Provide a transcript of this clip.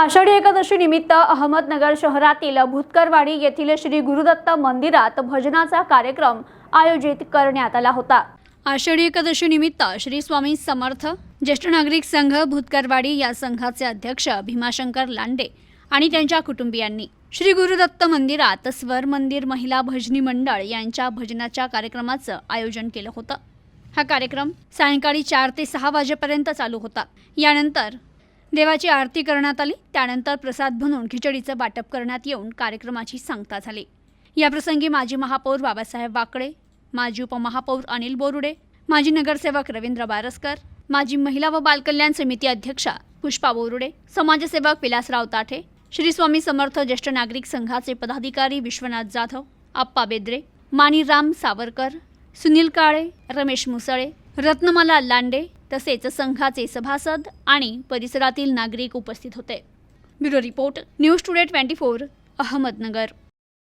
आषाढी एकादशी निमित्त अहमदनगर शहरातील भूतकरवाडी येथील श्री गुरुदत्त मंदिरात भजनाचा कार्यक्रम आयोजित करण्यात आला होता. आषाढी एकादशी निमित्त श्री स्वामी समर्थ ज्येष्ठ नागरिक संघ भूतकरवाडी या संघाचे अध्यक्ष भीमाशंकर लांडे आणि त्यांच्या कुटुंबियांनी श्री गुरुदत्त मंदिरात स्वर मंदिर महिला भजनी मंडळ यांच्या भजनाच्या कार्यक्रमाचं आयोजन केलं होतं. हा कार्यक्रम सायंकाळी चार ते सहा वाजेपर्यंत चालू होता. यानंतर देवाची आरती करण्यात आली. त्यानंतर प्रसाद म्हणून खिचडीचं वाटप करण्यात येऊन कार्यक्रमाची सांगता झाली. याप्रसंगी माजी महापौर बाबासाहेब वाकडे माजी उपमहापौर अनिल बोरुडे माजी नगरसेवक रवींद्र बारसकर माजी महिला व बालकल्याण समिती अध्यक्षा पुष्पा बोरुडे समाजसेवक विलासराव ताठे श्री स्वामी समर्थ ज्येष्ठ नागरिक संघाचे पदाधिकारी विश्वनाथ जाधव आप्पा बेद्रे माणीराम सावरकर सुनील काळे रमेश मुसळे रत्नमाला लांडे तसेच संघाचे सभासद आणि परिसरातील नागरिक उपस्थित होते. Bureau report news today twenty four Ahmednagar.